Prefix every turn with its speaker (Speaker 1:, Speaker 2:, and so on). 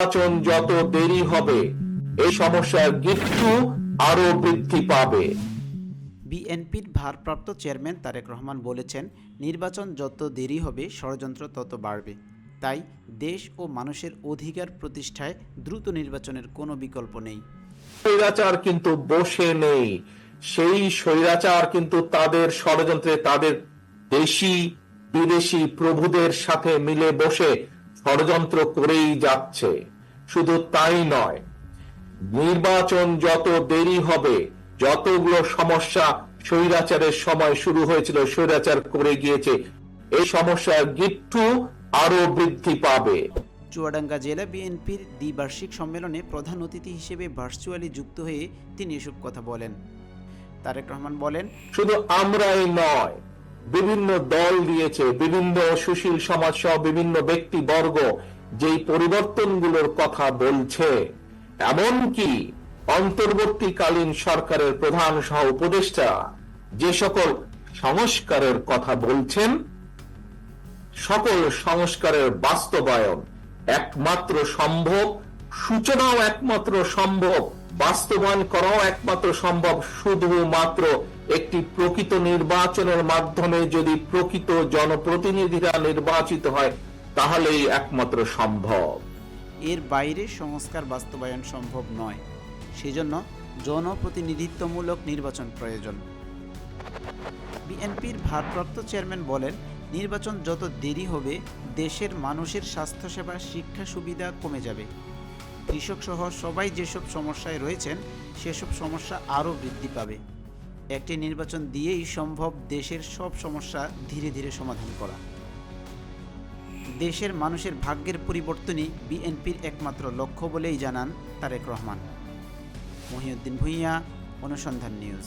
Speaker 1: নির্বাচন যত দেরি হবে এই সমস্যার গিট্টু আরও বৃদ্ধি পাবে।
Speaker 2: বিএনপির ভারপ্রাপ্ত চেয়ারম্যান তারেক রহমান বলেছেন নির্বাচন যত দেরি হবে ষড়যন্ত্র তত বাড়বে। তাই দেশ ও মানুষের অধিকার প্রতিষ্ঠায় দ্রুত নির্বাচনের কোনো বিকল্প নেই।
Speaker 1: স্বৈরাচার কিন্তু বসে নেই। সেই স্বৈরাচার কিন্তু তাদের ষড়যন্ত্রে তাদের দেশি বিদেশি প্রভুদের সাথে মিলে বসে ষড়যন্ত্র করেই যাচ্ছে। শুধু তাই নয় নির্বাচন যত দেরি হবে যতগুলো সমস্যা স্বৈরাচারের সময় শুরু হয়েছিল স্বৈরাচার করে গিয়েছে এই সমস্যার গিট্টু আরও বৃদ্ধি পাবে।
Speaker 2: চুয়াডাঙ্গা জেলা বিএনপির দ্বিবার্ষিক সম্মেলনে প্রধান অতিথি হিসেবে ভার্চুয়ালি যুক্ত হয়ে তিনি এসব কথা বলেন। তারেক রহমান বলেন
Speaker 1: শুধু আমরাই নয় বিভিন্ন দল দিয়েছে, বিভিন্ন সুশীল সমাজ সহ বিভিন্ন ব্যক্তিবর্গ যেই পরিবর্তনগুলোর কথা বলছে। এমনকি অন্তর্বর্তীকালীন সরকারের প্রধান সহ উপদেষ্টা যে সকল সংস্কারের কথা বলছেন, সকল সংস্কারের বাস্তবায়ন একমাত্র সম্ভব, সূচনাও একমাত্র সম্ভব, বাস্তবায়ন করাও একমাত্র সম্ভব, শুধুমাত্র একটি প্রকৃত নির্বাচনের মাধ্যমে যদি প্রকৃত জনপ্রতিনিধিরা নির্বাচিত হয়, তাহলেই একমাত্র সম্ভব।
Speaker 2: এর বাইরে সংস্কার বাস্তবায়ন সম্ভব নয়। সেজন্য জনপ্রতিনিধিত্বমূলক নির্বাচন প্রয়োজন। বিএনপির ভারপ্রাপ্ত চেয়ারম্যান বলেন, নির্বাচন যত দেরি হবে, দেশের মানুষের স্বাস্থ্যসেবা, শিক্ষা সুবিধা কমে যাবে। কৃষক সহ সবাই যেসব সমস্যায় রয়েছেন, সেসব সমস্যা আরও বৃদ্ধি পাবে। একটি নির্বাচন দিয়েই সম্ভব দেশের সব সমস্যা ধীরে ধীরে সমাধান করা। দেশের মানুষের ভাগ্যের পরিবর্তনই বিএনপির একমাত্র লক্ষ্য বলেই জানান তারেক রহমান। মহিউদ্দিন ভূঁইয়া, অনুসন্ধান নিউজ।